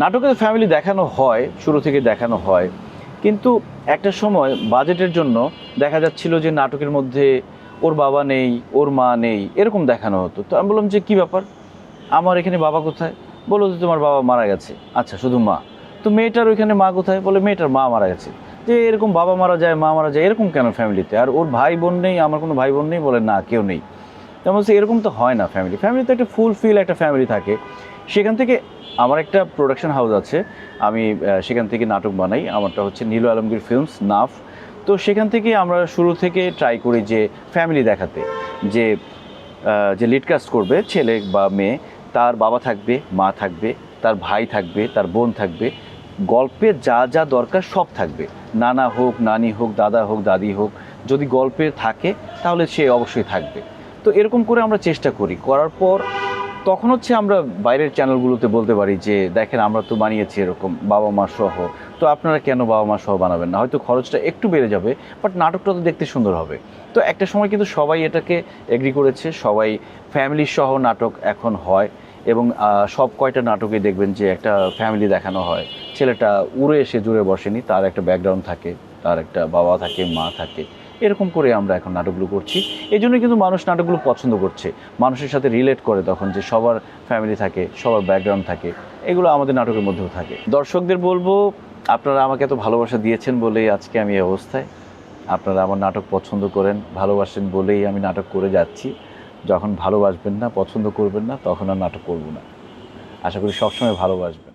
নাটকে ফ্যামিলি দেখানো হয়, শুরু থেকে দেখানো হয়। কিন্তু একটা সময় বাজেটের জন্য দেখা যাচ্ছিল যে নাটকের মধ্যে ওর বাবা নেই, ওর মা নেই, এরকম দেখানো হতো। তো আমি বললাম যে, কী ব্যাপার? আমার এখানে বাবা কোথায়? বলো যে, তোমার বাবা মারা গেছে। আচ্ছা শুধু মা? তো মেয়েটার ওইখানে মা কোথায়? বলে, মেয়েটার মা মারা গেছে। যে, এরকম বাবা মারা যায়, মা মারা যায়, এরকম কেন ফ্যামিলিতে আর ওর ভাই বোন নেই, আমার কোনো ভাই বোন নেই? বলে, না, কেউ নেই। তেমন এরকম তো হয় না ফ্যামিলি ফ্যামিলিতে একটা ফুল ফিল একটা ফ্যামিলি থাকে। সেখান থেকে আমার একটা প্রোডাকশন হাউস আছে। আমি সেখান থেকে নাটক বানাই। আমারটা হচ্ছে নীলু আলমগীর ফিল্মস নাফ। তো সেখান থেকে আমরা শুরু থেকে ট্রাই করি যে ফ্যামিলি দেখাতে, যে যে লিড কাস্ট করবে, ছেলে বা মেয়ে, তার বাবা থাকবে, মা থাকবে, তার ভাই থাকবে, তার বোন থাকবে, গল্পে যা যা দরকার সব থাকবে। নানা হোক, নানি হোক, দাদা হোক, দাদি হোক, যদি গল্পে থাকে, তাহলে সে অবশ্যই থাকবে। তো এরকম করে আমরা চেষ্টা করি। করার পর তখন হচ্ছে আমরা বাইরের চ্যানেলগুলোতে বলতে পারি যে, দেখেন, আমরা তো বানিয়েছি এরকম বাবা মা সহ। তো আপনারা কেন বাবা মা সহ বানাবেন না? হয়তো খরচটা একটু বেড়ে যাবে, বাট নাটকটা তো দেখতে সুন্দর হবে। তো একটা সময় কিন্তু সবাই এটাকে এগ্রি করেছে, সবাই ফ্যামিলি সহ নাটক এখন হয় এবং সব কয়টা নাটকে দেখবেন যে একটা ফ্যামিলি দেখানো হয়। ছেলেটা উড়ে এসে জুড়ে বসেনি, তার একটা ব্যাকগ্রাউন্ড থাকে, তার একটা বাবা থাকে, মা থাকে। এরকম করে আমরা এখন নাটকগুলো করছি। এই জন্য কিন্তু মানুষ নাটকগুলো পছন্দ করছে। মানুষের সাথে রিলেট করে তখন যে সবার ফ্যামিলি থাকে, সবার ব্যাকগ্রাউন্ড থাকে, এগুলো আমাদের নাটকের মধ্যেও থাকে। দর্শকদের বলব, আপনারা আমাকে এত ভালোবাসা দিয়েছেন বলেই আজকে আমি এই অবস্থায়। আপনারা আমার নাটক পছন্দ করেন, ভালোবাসেন বলেই আমি নাটক করে যাচ্ছি। যখন ভালোবাসবেন না, পছন্দ করবেন না, তখন আর নাটক করব না। আশা করি সবসময় ভালোবাসবেন।